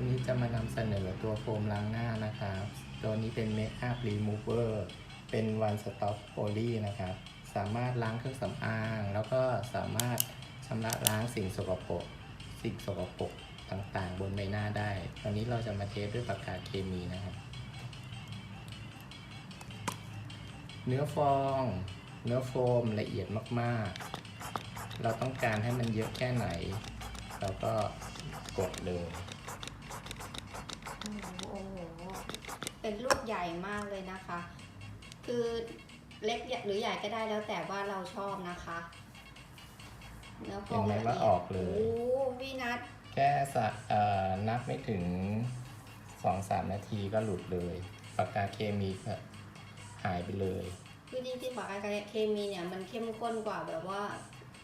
วันนี้จะมานำเสนอตัวโฟมล้างหน้านะครับ ตัวนี้เป็น Makeup Remover เป็น One Stop Poly นะครับ สามารถล้างเครื่องสำอาง แล้วก็สามารถชำระล้างสิ่งสกปรก สิ่งสกปรกต่างๆ บนใบหน้าได้ วันนี้เราจะมาเทสด้วยปากกาเคมีนะครับ เนื้อฟอง เนื้อโฟมละเอียดมากๆ เราต้องการให้มันเยอะแค่ไหน เราก็กดเลย เป็นลูกใหญ่มากเลยนะคะ คือเล็กหรือใหญ่ก็ได้แล้วแต่ว่าเราชอบนะคะเนื้อฟองเห็นไหมว่าออกเลยโอ้พี่นัทแค่สะเอ่อนับไม่ถึง2-3นาทีก็หลุดเลยปากกาเคมีก็หายไปเลยคือจริงๆปากกาเคมีเนี่ยมันเข้มข้นกว่าแบบว่า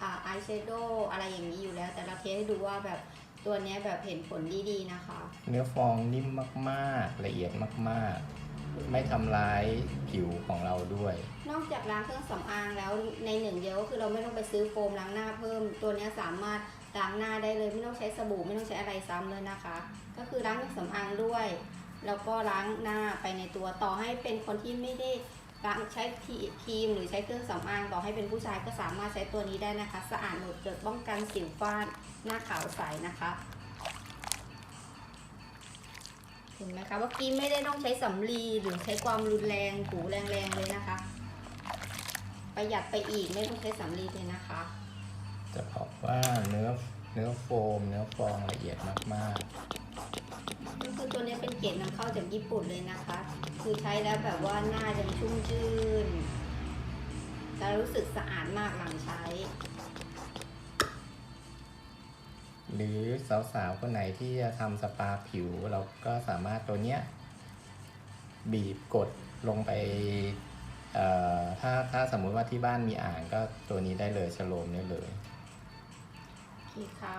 อ่าอายแชโดว์อะไรอย่างนี้อยู่แล้ว แต่เราเทสให้ดูว่าแบบ ตัวเนี้ยแบบเห็นผลดีๆนะคะ เนื้อฟองนิ่มมากๆ ละเอียดมากๆ ไม่ทำร้ายผิวของเราด้วย นอกจากล้างเครื่องสำอางแล้วในหนึ่งเดียวก็คือเราไม่ต้องไปซื้อโฟมล้างหน้าเพิ่ม ตัวเนี้ยสามารถล้างหน้าได้เลย ไม่ต้องใช้สบู่ไม่ต้องใช้อะไรซ้ำเลยนะคะ ก็คือล้างเครื่องสำอางด้วย แล้วก็ล้างหน้าไปในตัวต่อให้เป็นคนที่ไม่ได้ ล้างใช้ครีมหรือใช้เครื่องสำอางต่อให้เป็นผู้ชายก็สามารถใช้ตัวนี้ได้นะคะ สะอาดหมดจดป้องกันสิวฟ้านหน้าขาวใสนะคะเห็นไหมคะว่ากี้ไม่ได้ต้องใช้สำลีหรือใช้ความรุนแรงถูแรงๆเลยนะคะ ประหยัดไปอีกไม่ต้องใช้สำลีเลยนะคะ จะบอกว่าเนื้อเนื้อโฟม เนื้อฟองละเอียดมากก็คือตัว นี้เป็นเกรดนำเข้าจากญี่ปุ่นเลยนะคะ คือใช้แล้วแบบว่าหน้าจะชุ่มชื่นจะรู้สึกสะอาดมากหลังใช้ๆหรือสาวๆคนไหนที่จะทำสปาผิว เราก็สามารถตัวเนี้ย บีบกดลงไปเอ่อถ้าถ้าสมมุติว่าที่บ้านมีอ่างก็ตัวนี้ได้เลยชโลมได้เลย โอเคค่ะ